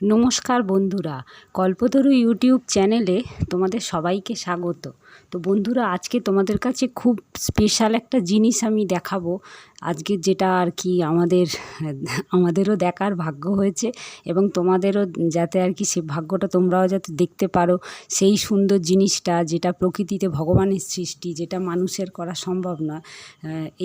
নমস্কার বন্ধুরা, কল্পতরু ইউটিউব চ্যানেলে তোমাদের সবাইকে স্বাগত। তো বন্ধুরা, আজকে তোমাদের কাছে খুব স্পেশাল একটা জিনিস আমি দেখাবো। আজকে যেটা আর কি আমাদের, আমাদেরও দেখার ভাগ্য হয়েছে এবং তোমাদেরও যাতে আর কি সে ভাগ্যটা তোমরাও যাতে দেখতে পারো, সেই সুন্দর জিনিসটা যেটা প্রকৃতিতে ভগবানের সৃষ্টি, যেটা মানুষের করা সম্ভব নয়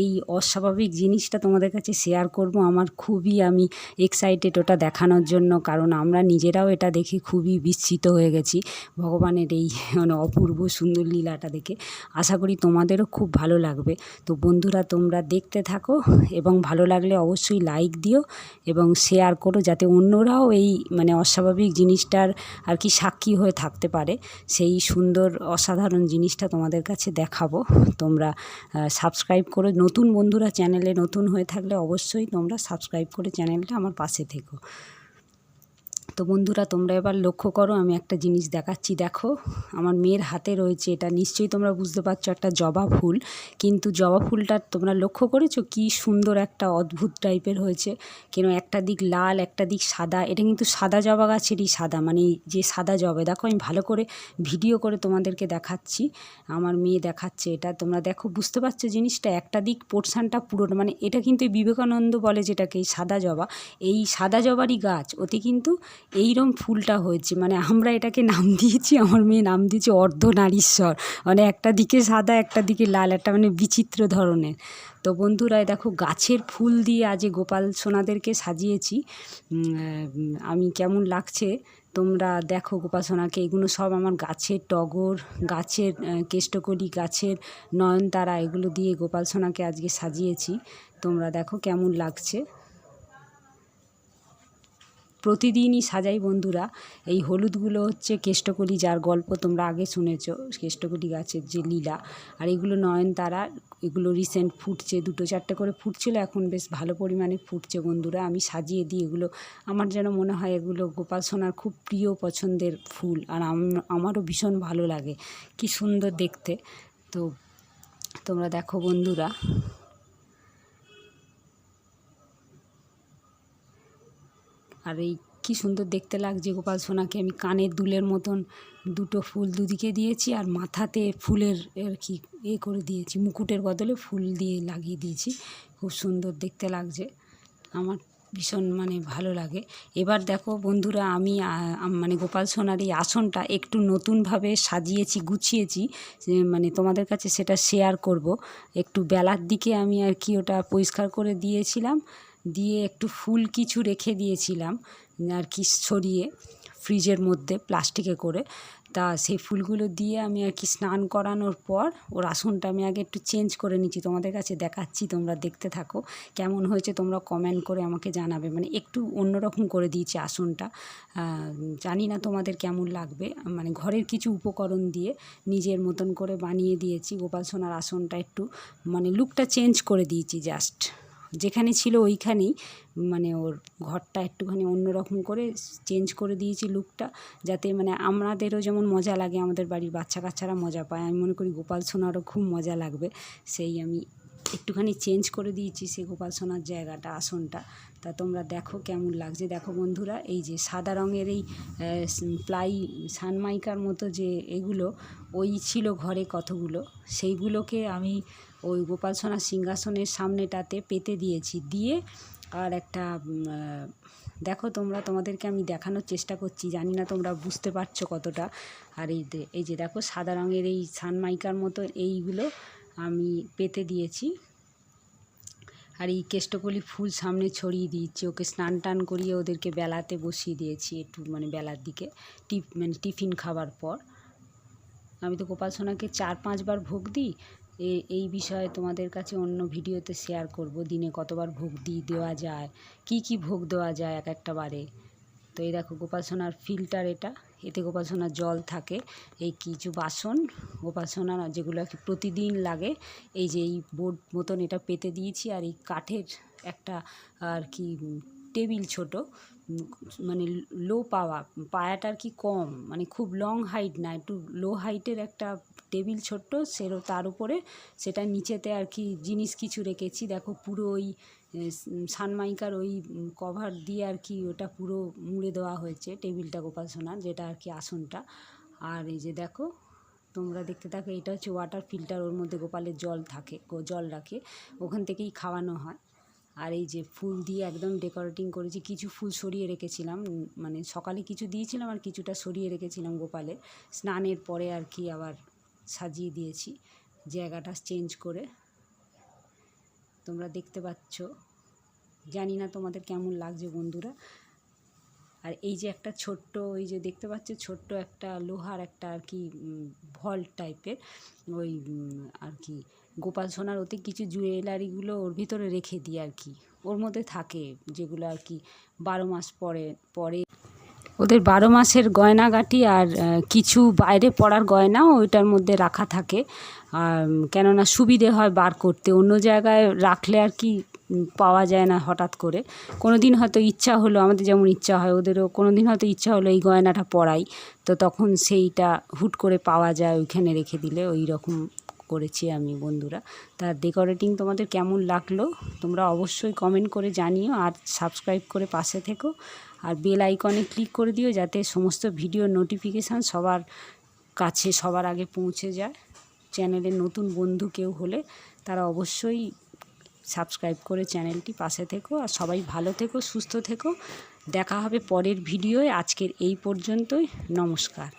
এই অস্বাভাবিক জিনিসটা তোমাদের কাছে শেয়ার করব আমার খুবই আমি এক্সাইটেড ওটা দেখানোর জন্য, কারণ আমরা নিজেরাও এটা দেখে খুবই বিস্মিত হয়ে গেছি ভগবানের এই মানে অপূর্ব সুন্দর লীলাটা দেখে। আশা করি তোমাদেরও খুব ভালো লাগবে। তো বন্ধুরা, তোমরা দেখতে থাকো। এবং ভালো লাগলে অবশ্যই লাইক দিও এবং শেয়ার করো যাতে অন্যরাও এই মানে অস্বাভাবিক জিনিসটার আর কি সাক্ষী হয়ে থাকতে পারে। সেই সুন্দর অসাধারণ জিনিসটা তোমাদের কাছে দেখাবো। তোমরা সাবস্ক্রাইব করে নতুন বন্ধুরা চ্যানেলে নতুন হয়ে থাকলে অবশ্যই তোমরা সাবস্ক্রাইব করে চ্যানেলটা আমার পাশে থেকো। তো বন্ধুরা, তোমরা এবার লক্ষ্য করো, আমি একটা জিনিস দেখাচ্ছি। দেখো, আমার মেয়ের হাতে রয়েছে, এটা নিশ্চয়ই তোমরা বুঝতে পারছ, একটা জবা ফুল। কিন্তু জবা ফুলটা তোমরা লক্ষ্য করেছ? কি সুন্দর একটা অদ্ভুত টাইপের হয়েছে। কেন একটা দিক লাল, একটা দিক সাদা? এটা কিন্তু সাদা জবা গাছেরই সাদা মানে যে সাদা জবা। দেখো, আমি ভালো করে ভিডিও করে তোমাদেরকে দেখাচ্ছি। আমার মেয়ে দেখাচ্ছে এটা। তোমরা দেখো, বুঝতে পারছ জিনিসটা? একটা দিক পোর্শানটা পুরোটা মানে এটা কিন্তু বিবেকানন্দ বলে যেটাকে, এই সাদা জবা। এই সাদা জবারই গাছ, ওতে কিন্তু এইরম ফুলটা হয়েছে। মানে আমরা এটাকে নাম দিয়েছি, আমার মেয়ে নাম দিয়েছে অর্ধনারীশ্বর। মানে একটা দিকে সাদা, একটা দিকে লাল, একটা মানে বিচিত্র ধরনের। তো বন্ধুরা দেখো গাছের ফুল দিয়ে আজ গোপাল সোনাদেরকে সাজিয়েছি। আমি কেমন লাগছে? তোমরা দেখো গোপাল সোনাকে। এগুলো সব আমার গাছের টগর, গাছের কেষ্টকলি, গাছের নয়নতারা, এগুলো দিয়ে গোপাল সোনাকে আজকে সাজিয়েছি। তোমরা দেখো কেমন লাগছে। প্রতিদিনই সাজাই বন্ধুরা। এই হলুদগুলো হচ্ছে কেষ্টকলি যার গল্প তোমরা আগে শুনেছ। কেষ্টকলি গাছের যে লীলা। আর এগুলো নয়নতারা, এগুলো রিসেন্ট ফুটছে, দুটো চারটে করে ফুটছিল, এখন বেশ ভালো পরিমাণে ফুটছে বন্ধুরা। আমি সাজিয়ে দিই এগুলো। আমার যেন মনে হয় এগুলো গোপাল সোনার খুব প্রিয় পছন্দের ফুল। আর আমারও ভীষণ ভালো লাগে। কি সুন্দর দেখতে। তো তোমরা দেখো বন্ধুরা। আর এই কি সুন্দর দেখতে লাগছে গোপাল সোনাকে। আমি কানের দুলের মতন দুটো ফুল দুদিকে দিয়েছি আর মাথাতে ফুলের আর কি এ করে দিয়েছি, মুকুটের বদলে ফুল দিয়ে লাগিয়ে দিয়েছি। খুব সুন্দর দেখতে লাগছে। আমার ভীষণ মানে ভালো লাগে। এবার দেখো বন্ধুরা, আমি মানে গোপাল সোনার এই আসনটা একটু নতুনভাবে সাজিয়েছি, গুছিয়েছি মানে তোমাদের কাছে সেটা শেয়ার করব। একটু বেলার দিকে আমি আর কি ওটা পরিষ্কার করে দিয়েছিলাম। দিয়ে একটু ফুল কিছু রেখে দিয়েছিলাম, আর কি ছড়িয়ে ফ্রিজের মধ্যে প্লাস্টিকে করে। তা সেই ফুলগুলো দিয়ে আমি আর কি স্নান করানোর পর ওর আসনটা আমি আগে একটু চেঞ্জ করে নিচ্ছি। তোমাদের কাছে দেখাচ্ছি, তোমরা দেখতে থাকো। কেমন হয়েছে তোমরা কমেন্ট করে আমাকে জানাবে। মানে একটু অন্যরকম করে দিয়েছি আসনটা। জানি না তোমাদের কেমন লাগবে। মানে ঘরের কিছু উপকরণ দিয়ে নিজের মতন করে বানিয়ে দিয়েছি। গোপাল সোনার আসনটা একটু মানে লুকটা চেঞ্জ করে দিয়েছি জাস্ট যেখানে ছিল ওইখানেই মানে ওর ঘরটা একটুখানি অন্যরকম করে চেঞ্জ করে দিয়েছি লুকটা যাতে মানে আমাদেরও যেমন মজা লাগে, আমাদের বাড়ির বাচ্চা কাচ্চারা মজা পায়। আমি মনে করি গোপাল সোনারও খুব মজা লাগবে। সেই আমি একটুখানি চেঞ্জ করে দিয়েছি সেই গোপাল সোনার জায়গাটা, আসনটা। তা তোমরা দেখো কেমন লাগছে। দেখো বন্ধুরা, এই যে সাদা রঙের এই প্লাই সানমাইকার মতো যে এগুলো, ওই ছিল ঘরে কতগুলো? সেইগুলোকে আমি ওই গোপাল সোনার সিংহাসনের সামনেটাতে পেতে দিয়েছি। দিয়ে আর একটা দেখো তোমরা, তোমাদেরকে আমি দেখানোর চেষ্টা করছি। জানি না তোমরা বুঝতে পারছ কতটা। আর এই এই যে দেখো, সাদা রঙের এই সানমাইকার মতো এইগুলো আমি পেতে দিয়েছি। আর এই কেষ্টকলি ফুল সামনে ছড়িয়ে দিয়েছি। ওকে স্নান টান করিয়ে ওদেরকে বেলাতে বসিয়ে দিয়েছি একটু মানে বেলার দিকে টিপ মানে টিফিন খাবার পর। আমি তো গোপাল সোনাকে চার পাঁচবার ভোগ দিই। এই বিষয়ে তোমাদের কাছে অন্য ভিডিওতে শেয়ার করব। দিনে কতবার ভোগ দিই দেওয়া যায়, কি কি ভোগ দেওয়া যায় এক একটা বারে। তো এই দেখো, গোপাল সোনার ফিল্টার এটা। এতে গোপাল সোনার জল থাকে। এই কিছু বাসন, গোপাল সোনার যেগুলো আর কি প্রতিদিন লাগে, এই যে এই বোর্ড মতন এটা পেতে দিয়েছি। আর এই কাঠের একটা আর কি টেবিল ছোট মানে লো পাওয়া, পায়াটা আর কি কম মানে খুব লং হাইট না, একটু লো হাইটের একটা টেবিল ছোট্ট সেরও তার উপরে সেটা নিচেতে আর কি জিনিস কিছু রেখেছি। দেখো পুরো ওই সানমাইকার ওই কভার দিয়ে আর কি ওটা পুরো মুড়ে দেওয়া হয়েছে টেবিলটা গোপাল সোনার, যেটা আর কি আসনটা। আর এই যে দেখো, তোমরা দেখতে থাকো, এটা হচ্ছে ওয়াটার ফিল্টার ওর মধ্যে গোপালের জল থাকে জল রাখে, ওখান থেকেই খাওয়ানো হয়। আর এই যে ফুল দিয়ে একদম ডেকোরেটিং করেছি, কিছু ফুল সরিয়ে রেখেছিলাম মানে সকালে কিছু দিয়েছিলাম আর কিছুটা সরিয়ে রেখেছিলাম গোপালের। স্নানের পরে আর কি আবার সাজিয়ে দিয়েছি। জায়গাটা চেঞ্জ করে। তোমরা দেখতে পাচ্ছ। জানি না তোমাদের কেমন লাগছে বন্ধুরা। আর এই যে একটা ছোট্ট, ওই যে দেখতে পাচ্ছ, ছোট্ট একটা লোহার একটা আর কি ভল্ট টাইপের। ওই আর কি, গোপাল সোনার ওতে কিছু জুয়েলারিগুলো ওর ভিতরে রেখে দিই আর কি। ওর মধ্যে থাকে যেগুলো আর কি, বারো মাস পরে পরে ওদের বারো মাসের গয়নাগাটি আর কিছু বাইরে পড়ার গয়নাও ওইটার মধ্যে রাখা থাকে। আর কেননা সুবিধে হয় বার করতে, অন্য জায়গায় রাখলে আর কি পাওয়া যায় না হঠাৎ করে। কোনো দিন হয়তো ইচ্ছা হলো, আমাদের যেমন ইচ্ছা হয়, ওদেরও কোনো দিন হয়তো ইচ্ছা হলো এই গয়নাটা পরাই তো তখন সেইটা হুট করে পাওয়া যায়, ওইখানে রেখে দিলে ওই রকম করেছি আমি বন্ধুরা। তার ডেকোরেটিং তোমাদের কেমন লাগল? তোমরা অবশ্যই কমেন্ট করে জানিও আর সাবস্ক্রাইব করে পাশে থেকো। আর বেল আইকনে ক্লিক করে দিও যাতে সমস্ত ভিডিও নোটিফিকেশান সবার কাছে, সবার আগে পৌঁছে যায়। চ্যানেলে নতুন বন্ধু কেউ হলে তারা অবশ্যই সাবস্ক্রাইব করে চ্যানেলটি পাশে থেকো। আর সবাই ভালো থেকো, সুস্থ থেকো। দেখা হবে পরের ভিডিওয় আজকের এই পর্যন্তই। নমস্কার।